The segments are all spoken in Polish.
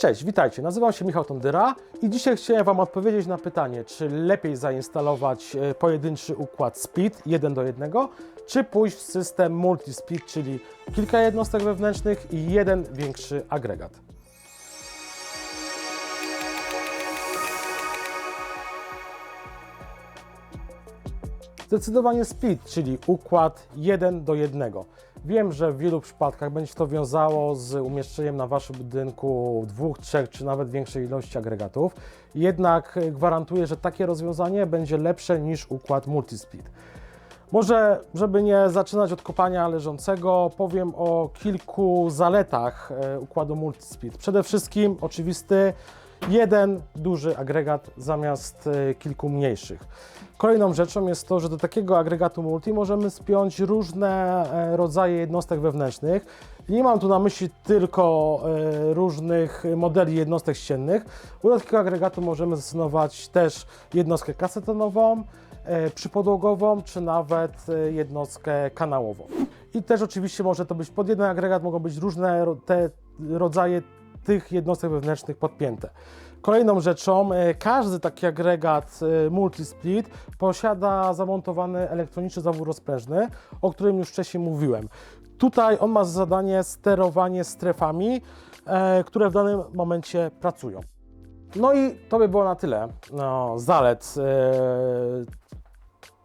Cześć, witajcie. Nazywam się Michał Tondyra i dzisiaj chciałem Wam odpowiedzieć na pytanie, czy lepiej zainstalować e, pojedynczy układ Speed 1 do 1, czy pójść w system multi-speed, czyli kilka jednostek wewnętrznych i jeden większy agregat. Zdecydowanie speed, czyli układ 1 do 1. Wiem, że w wielu przypadkach będzie to wiązało z umieszczeniem na Waszym budynku dwóch, trzech czy nawet większej ilości agregatów. Jednak gwarantuję, że takie rozwiązanie będzie lepsze niż układ multispeed. Może, żeby nie zaczynać od kopania leżącego, powiem o kilku zaletach e, układu multispeed. Przede wszystkim oczywisty jeden duży agregat zamiast e, kilku mniejszych. Kolejną rzeczą jest to, że do takiego agregatu multi możemy spiąć różne e, rodzaje jednostek wewnętrznych. Nie mam tu na myśli tylko e, różnych modeli jednostek ściennych, bo do takiego agregatu możemy zastosować też jednostkę kasetonową, przypodłogową, czy nawet jednostkę kanałową. I też oczywiście może to być pod jeden agregat, mogą być różne te rodzaje tych jednostek wewnętrznych podpięte. Kolejną rzeczą, e, każdy taki agregat e, multisplit posiada zamontowany elektroniczny zawór rozprężny, o którym już wcześniej mówiłem. Tutaj on ma za zadanie sterowanie strefami, e, które w danym momencie pracują. No i to by było na tyle no, zalet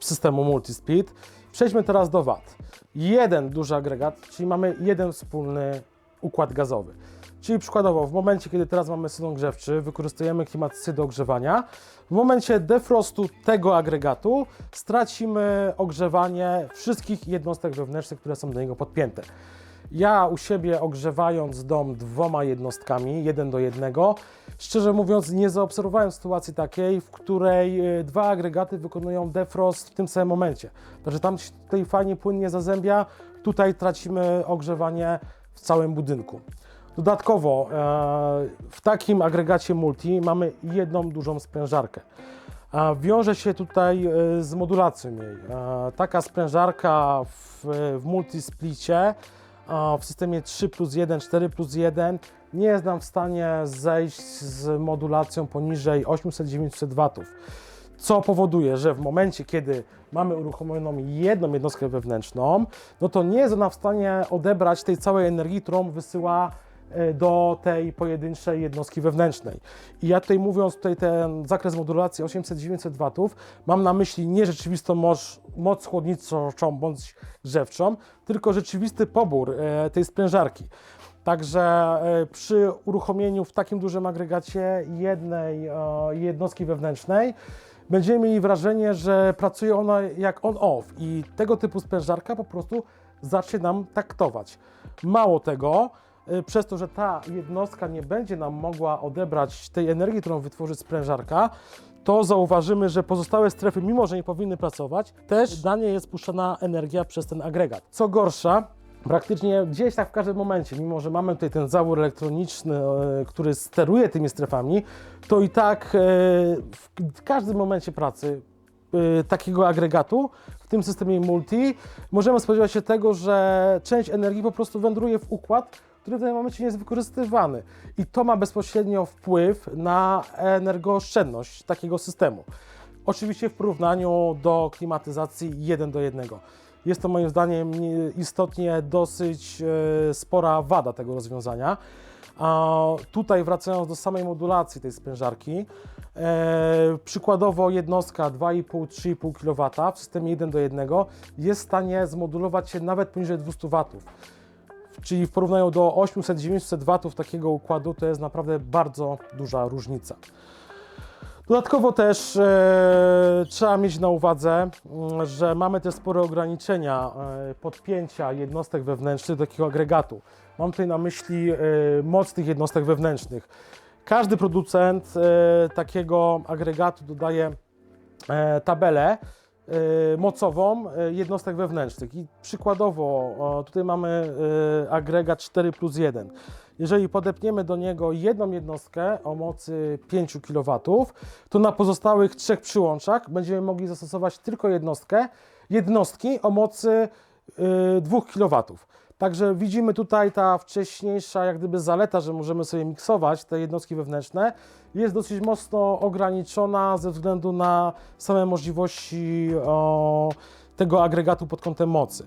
systemu multispeed. Przejdźmy teraz do wad. Jeden duży agregat, czyli mamy jeden wspólny układ gazowy. Czyli przykładowo w momencie, kiedy teraz mamy sezon grzewczy, wykorzystujemy klimatyzację do ogrzewania. W momencie defrostu tego agregatu stracimy ogrzewanie wszystkich jednostek wewnętrznych, które są do niego podpięte. Ja u siebie ogrzewając dom dwoma jednostkami, jeden do jednego, szczerze mówiąc nie zaobserwowałem sytuacji takiej, w której e, dwa agregaty wykonują defrost w tym samym momencie. Także tam tutaj fajnie płynnie zazębia, tutaj tracimy ogrzewanie w całym budynku. Dodatkowo e, w takim agregacie multi mamy jedną dużą sprężarkę. A wiąże się tutaj e, z modulacją jej. E, Taka sprężarka w, w multisplicie w systemie 3 plus 1, 4 plus 1 nie jest nam w stanie zejść z modulacją poniżej 800-900 watów. Co powoduje, że w momencie, kiedy mamy uruchomioną jedną jednostkę wewnętrzną, no to nie jest ona w stanie odebrać tej całej energii, którą wysyła e, do tej pojedynczej jednostki wewnętrznej. I ja tutaj mówiąc tutaj ten zakres modulacji 800-900 watów, mam na myśli nie rzeczywistą moc, moc chłodniczą bądź grzewczą, tylko rzeczywisty pobór e, tej sprężarki. Także e, przy uruchomieniu w takim dużym agregacie jednej e, jednostki wewnętrznej będziemy mieli wrażenie, że pracuje ona jak on-off i tego typu sprężarka po prostu zacznie nam taktować. Mało tego, przez to, że ta jednostka nie będzie nam mogła odebrać tej energii, którą wytworzy sprężarka, to zauważymy, że pozostałe strefy, mimo że nie powinny pracować, też na nie jest puszczana energia przez ten agregat. Co gorsza, praktycznie gdzieś tak w każdym momencie, mimo że mamy tutaj ten zawór elektroniczny, e, który steruje tymi strefami, to i tak e, w każdym momencie pracy e, takiego agregatu w tym systemie multi możemy spodziewać się tego, że część energii po prostu wędruje w układ, który w tym momencie nie jest wykorzystywany. I to ma bezpośrednio wpływ na energooszczędność takiego systemu. Oczywiście w porównaniu do klimatyzacji 1 do 1. Jest to moim zdaniem nie- istotnie dosyć e, spora wada tego rozwiązania. A tutaj wracając do samej modulacji tej sprężarki, e, przykładowo jednostka 2,5-3,5 kW w systemie 1 do 1 jest w stanie zmodulować się nawet poniżej 200 W. Czyli w porównaniu do 800-900 W takiego układu to jest naprawdę bardzo duża różnica. Dodatkowo też e, trzeba mieć na uwadze, mm, że mamy też spore ograniczenia e, podpięcia jednostek wewnętrznych do takiego agregatu. Mam tutaj na myśli e, moc tych jednostek wewnętrznych. Każdy producent e, takiego agregatu dodaje e, tabelę mocową e, jednostek wewnętrznych. I przykładowo tutaj mamy e, agregat 4 plus 1. Jeżeli podepniemy do niego jedną jednostkę o mocy 5 kW, to na pozostałych trzech przyłączach będziemy mogli zastosować tylko jednostkę, jednostki o mocy y, 2 kW. Także widzimy tutaj ta wcześniejsza jak gdyby zaleta, że możemy sobie miksować te jednostki wewnętrzne, jest dosyć mocno ograniczona ze względu na same możliwości o, tego agregatu pod kątem mocy.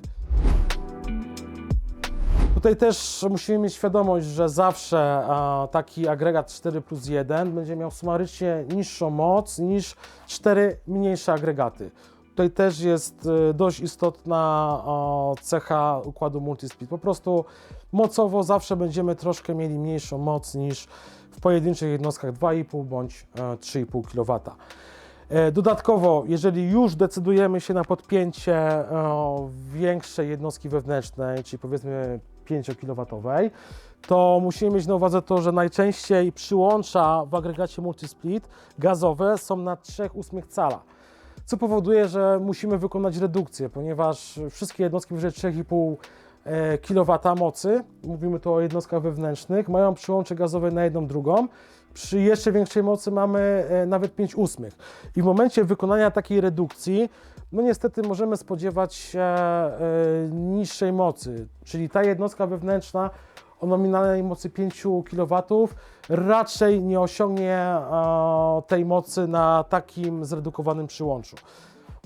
Tutaj też musimy mieć świadomość, że zawsze taki agregat 4 plus 1 będzie miał sumarycznie niższą moc niż cztery mniejsze agregaty. Tutaj też jest y, dość istotna cecha układu multispeed. Po prostu mocowo zawsze będziemy troszkę mieli mniejszą moc niż w pojedynczych jednostkach 2,5 bądź e, 3,5 kW. E, Dodatkowo, jeżeli już decydujemy się na podpięcie e, większej jednostki wewnętrznej, czyli powiedzmy 5 kW, to musimy mieć na uwadze to, że najczęściej przyłącza w agregacie multisplit gazowe są na 3,8 cala, co powoduje, że musimy wykonać redukcję, ponieważ wszystkie jednostki powyżej 3,5 e, kW mocy, mówimy tu o jednostkach wewnętrznych, mają przyłącze gazowe na jedną drugą. Przy jeszcze większej mocy mamy e, nawet 5 ósmych. I w momencie wykonania takiej redukcji, no niestety możemy spodziewać się e, niższej mocy, czyli ta jednostka wewnętrzna o nominalnej mocy 5 kW raczej nie osiągnie e, tej mocy na takim zredukowanym przyłączu.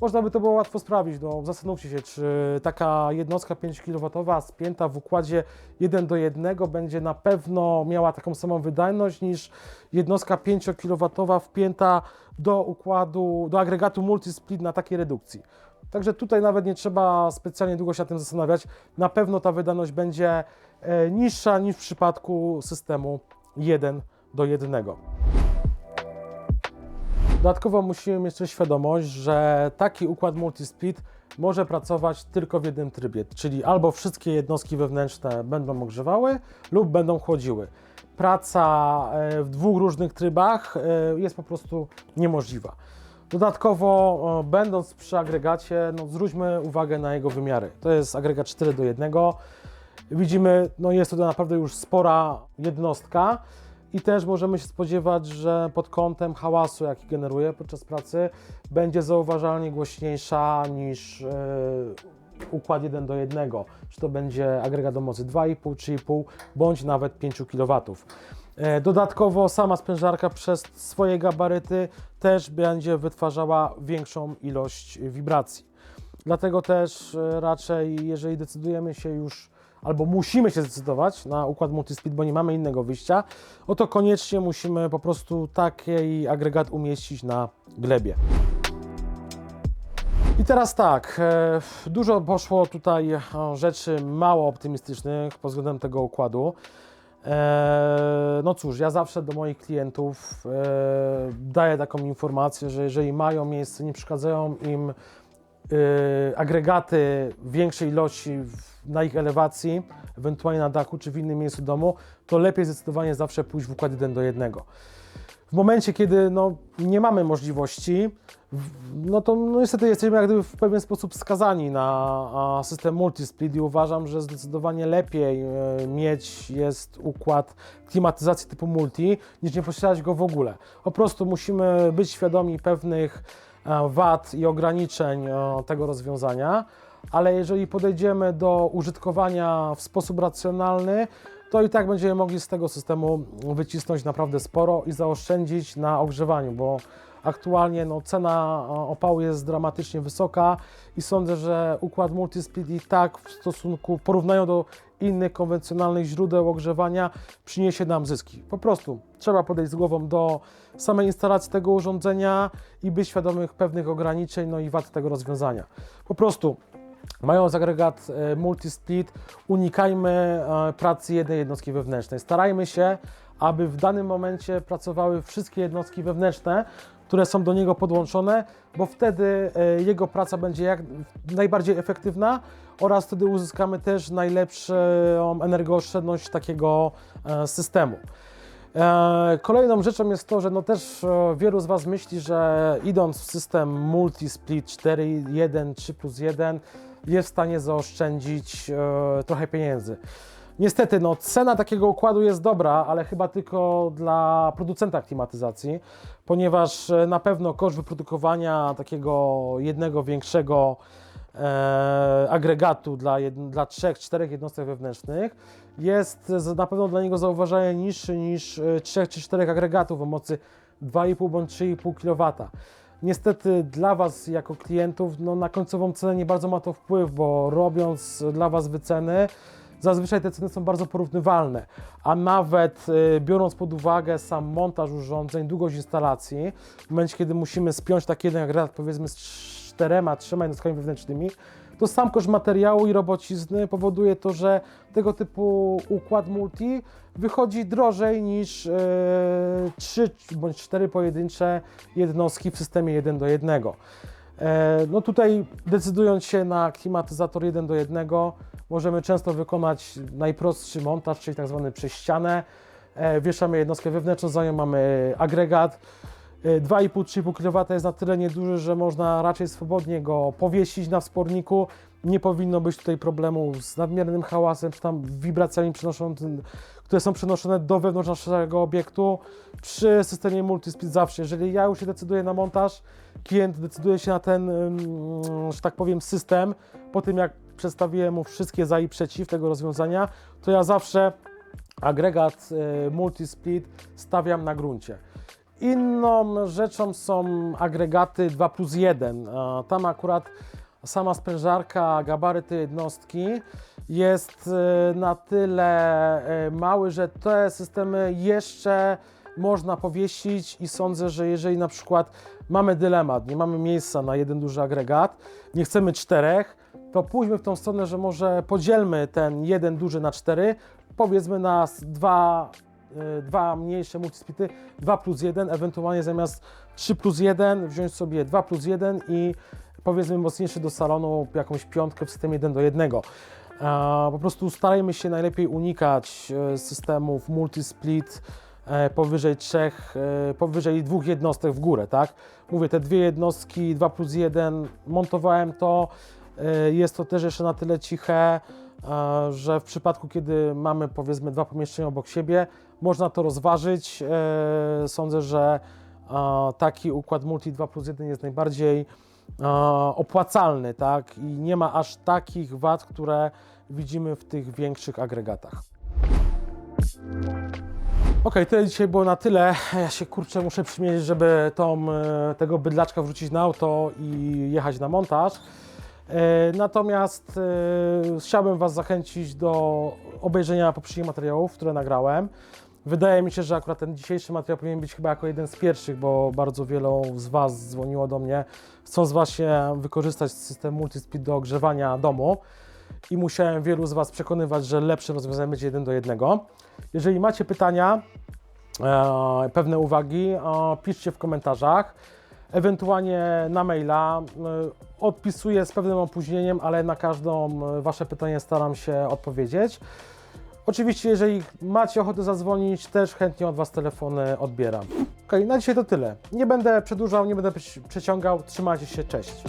Można by to było łatwo sprawdzić. No, zastanówcie się, czy taka jednostka 5 kW spięta w układzie 1 do 1 będzie na pewno miała taką samą wydajność niż jednostka 5 kW wpięta do układu, do agregatu multisplit na takiej redukcji. Także tutaj nawet nie trzeba specjalnie długo się nad tym zastanawiać. Na pewno ta wydajność będzie niższa niż w przypadku systemu 1 do 1. Dodatkowo musimy mieć też świadomość, że taki układ multisplit może pracować tylko w jednym trybie, czyli albo wszystkie jednostki wewnętrzne będą ogrzewały lub będą chłodziły. Praca e, w dwóch różnych trybach e, jest po prostu niemożliwa. Dodatkowo, e, będąc przy agregacie, no, zwróćmy uwagę na jego wymiary. To jest agregat 4 do 1. Widzimy, no jest to naprawdę już spora jednostka i też możemy się spodziewać, że pod kątem hałasu, jaki generuje podczas pracy, będzie zauważalnie głośniejsza niż e, układ 1 do 1. Czy to będzie agregat o mocy 2,5, 3,5 bądź nawet 5 kW. E, Dodatkowo sama sprężarka przez swoje gabaryty też będzie wytwarzała większą ilość wibracji. Dlatego też e, raczej, jeżeli decydujemy się już albo musimy się zdecydować na układ multispeed, bo nie mamy innego wyjścia, oto koniecznie musimy po prostu taki agregat umieścić na glebie. I teraz tak, e, dużo poszło tutaj e, rzeczy mało optymistycznych pod względem tego układu. E, No cóż, ja zawsze do moich klientów daję taką informację, że jeżeli mają miejsce, nie przeszkadzają im e, agregaty większej ilości na ich elewacji, ewentualnie na dachu czy w innym miejscu domu, to lepiej zdecydowanie zawsze pójść w układ 1 do 1. W momencie, kiedy no, nie mamy możliwości, no to no, niestety jesteśmy jak gdyby w pewien sposób skazani na system multisplit i uważam, że zdecydowanie lepiej e, mieć jest układ klimatyzacji typu multi, niż nie posiadać go w ogóle. Po prostu musimy być świadomi pewnych wad i ograniczeń e, tego rozwiązania, ale jeżeli podejdziemy do użytkowania w sposób racjonalny, to i tak będziemy mogli z tego systemu wycisnąć naprawdę sporo i zaoszczędzić na ogrzewaniu, bo aktualnie no, cena e, opału jest dramatycznie wysoka i sądzę, że układ multisplit i tak w stosunku, w porównaniu do innych konwencjonalnych źródeł ogrzewania przyniesie nam zyski. Po prostu trzeba podejść z głową do samej instalacji tego urządzenia i być świadomych pewnych ograniczeń no i wad tego rozwiązania. Po prostu Mając agregat e, multisplit, unikajmy e, pracy jednej jednostki wewnętrznej. Starajmy się, aby w danym momencie pracowały wszystkie jednostki wewnętrzne, które są do niego podłączone, bo wtedy e, jego praca będzie jak najbardziej efektywna oraz wtedy uzyskamy też najlepszą energooszczędność takiego e, systemu. E, Kolejną rzeczą jest to, że no też wielu z Was myśli, że idąc w system multi-split 4, 1, 3 plus 1 jest w stanie zaoszczędzić trochę pieniędzy. Niestety, no, cena takiego układu jest dobra, ale chyba tylko dla producenta klimatyzacji, ponieważ e, na pewno koszt wyprodukowania takiego jednego większego e, agregatu dla, jed, dla 3-4 jednostek wewnętrznych jest na pewno dla niego zauważalnie niższy niż e, 3 czy 4 agregatów o mocy 2,5 bądź 3,5 kW. Niestety dla Was jako klientów no, na końcową cenę nie bardzo ma to wpływ, bo robiąc dla Was wyceny, zazwyczaj te ceny są bardzo porównywalne, a nawet y, biorąc pod uwagę sam montaż urządzeń, długość instalacji, w momencie kiedy musimy spiąć taki jeden agregat powiedzmy z czterema, trzema jednostkami wewnętrznymi, to sam koszt materiału i robocizny powoduje to, że tego typu układ multi wychodzi drożej niż e, trzy bądź cztery pojedyncze jednostki w systemie 1 do 1. E, No tutaj decydując się na klimatyzator 1 do 1 możemy często wykonać najprostszy montaż, czyli tak zwany przez ścianę. E, Wieszamy jednostkę wewnętrzną, za nią mamy agregat. E, 2,5-3,5 kW jest na tyle nieduży, że można raczej swobodnie go powiesić na wsporniku. Nie powinno być tutaj problemu z nadmiernym hałasem, czy tam wibracjami przenoszącymi, które są przenoszone do wewnątrz naszego obiektu. Przy systemie multispeed zawsze, jeżeli ja już się decyduję na montaż, klient decyduje się na ten, że tak powiem, system, po tym jak przedstawiłem mu wszystkie za i przeciw tego rozwiązania, to ja zawsze agregat y, multisplit stawiam na gruncie. Inną rzeczą są agregaty 2 plus 1. A Tam akurat sama sprężarka, gabaryty jednostki jest y, na tyle y, mały, że te systemy jeszcze można powiesić i sądzę, że jeżeli na przykład mamy dylemat, nie mamy miejsca na jeden duży agregat, nie chcemy czterech, to pójdźmy w tą stronę, że może podzielmy ten jeden duży na cztery, powiedzmy na dwa, y, dwa mniejsze multisplity, 2 plus 1, ewentualnie zamiast 3 plus 1 wziąć sobie 2 plus 1 i powiedzmy mocniejszy do salonu jakąś piątkę w systemie 1 do 1. A, Po prostu starajmy się najlepiej unikać e, systemów multisplit e, powyżej trzech, e, powyżej dwóch jednostek w górę, tak? Mówię, te dwie jednostki, 2 plus 1, montowałem to, e, jest to też jeszcze na tyle ciche, e, że w przypadku, kiedy mamy powiedzmy dwa pomieszczenia obok siebie, można to rozważyć. E, Sądzę, że e, taki układ multi 2 plus 1 jest najbardziej e, opłacalny, tak? I nie ma aż takich wad, które widzimy w tych większych agregatach. Ok, tyle dzisiaj było na tyle. Ja się kurczę muszę przymierzyć, żeby tą, e, tego bydlaczka wrzucić na auto i jechać na montaż. E, Natomiast e, chciałbym Was zachęcić do obejrzenia poprzednich materiałów, które nagrałem. Wydaje mi się, że akurat ten dzisiejszy materiał powinien być chyba jako jeden z pierwszych, bo bardzo wielu z Was dzwoniło do mnie, chcąc właśnie wykorzystać system multispeed do ogrzewania domu i musiałem wielu z Was przekonywać, że lepszym rozwiązaniem będzie jeden do jednego. Jeżeli macie pytania, e, pewne uwagi, e, piszcie w komentarzach, ewentualnie na maila. E, odpisuję z pewnym opóźnieniem, ale na każdą e, Wasze pytanie staram się odpowiedzieć. Oczywiście, jeżeli macie ochotę zadzwonić, też chętnie od Was telefony odbieram. Ok, na dzisiaj to tyle. Nie będę przedłużał, nie będę przeci- przeciągał. Trzymajcie się, cześć.